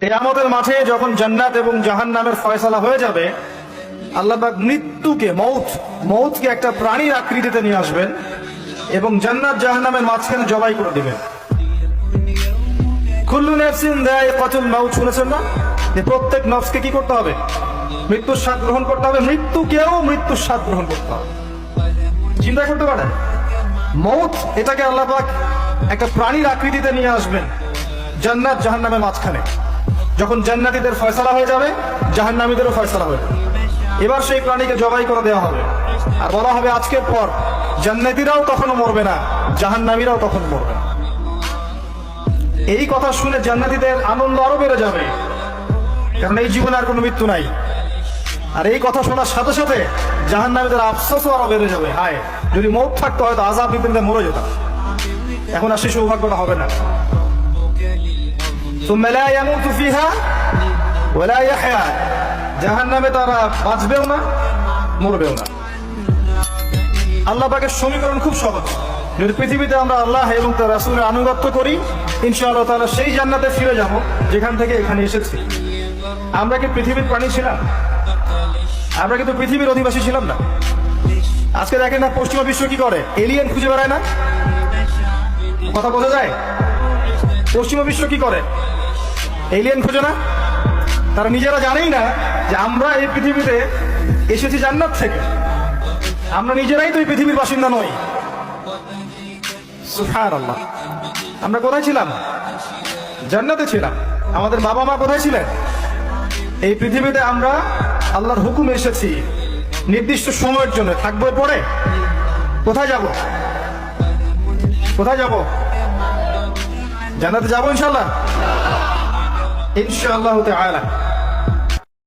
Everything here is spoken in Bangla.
আমাদের মাঠে যখন জান্নাত এবং জাহান নামের ফয়সালা হয়ে যাবে আল্লাহবাক মৃত্যুকে, মৌত, মৌতকে একটা প্রাণীর আকৃতিতে নিয়ে আসবেন এবং জান্নাত জাহান নামের মাঝখানে জবাই করে দিবেন। কুল্লু নেফসিন দেয় কতুল মাউত, শুনেছেন না? যে প্রত্যেক নফসকে কি করতে হবে? মৃত্যুর স্বাদ গ্রহণ করতে হবে। মৃত্যুকেও মৃত্যুর স্বাদ গ্রহণ করতে হবে। চিন্তা করতে পারেন? মৌত এটাকে আল্লাহ পাক একটা প্রাণীর আকৃতিতে নিয়ে আসবেন জান্নাত জাহান্নামের মাঝখানে। যখন জান্নাতীদের ফয়সলা হয়ে যাবে, জাহান্নামীদেরও ফয়সালা হয়ে এবার সেই প্রাণীকে জবাই করে দেওয়া হবে। আর বলা হবে, আজকের পর জান্নাতীরাও তখনও মরবে না, জাহান্নামীরাও তখন মরবে এই কথা শুনে জান্নাতীদের আনন্দ আরও বেড়ে যাবে। কারণ এই জীবনে আর কোনো মৃত্যু নাই। আর এই কথা শোনার সাথে সাথে জাহান্নামীদের আফসোসও আরও বেড়ে যাবে। হায়, যদি মৌত থাকতো, হয়তো আজাব দিতে মরে যেতাম। এখন আর সেই সৌভাগ্যটা হবে না। ثم لا يموت فيها ولا يحيا জাহান্নামে তারা বাঁচবেও না মরবেও না আল্লাহ পাকের সমীকরণ খুব সহজ যদি পৃথিবীতে আমরা আল্লাহ এবং তার রাসূলের আনুগত্য করি ইনশাআল্লাহ তাআলা সেই জান্নাতে ফিরে যাব যেখান থেকে এখানে এসেছি আমরা কি পৃথিবীর প্রাণী ছিলাম আমরা কিন্তু পৃথিবীর অধিবাসী ছিলাম না আজকে দেখেন না পশ্চিমা বিশ্ব কি করে এলিয়েন খুঁজে বেড়ায় না কথা বোঝা যায় পশ্চিমা বিশ্ব কি করে? এলিয়েন খুঁজে না? তারা নিজেরা জানেই না যে আমরা এই পৃথিবীতে এসেছি জান্নাত থেকে। আমরা নিজেরাই তো এই পৃথিবীর বাসিন্দা নই। সুবহানাল্লাহ। আমরা কোথায় ছিলাম? জান্নাতে ছিলাম। আমাদের বাবা মা কোথায় ছিলেন? এই পৃথিবীতে আমরা আল্লাহর হুকুম এসেছি। নির্দিষ্ট সময়ের জন্য। থাকব পরে? কোথায় যাব? কোথায় যাব? জান্নাতে যাব ইনশাল্লাহ ইনশাআল্লাহ তাআলা।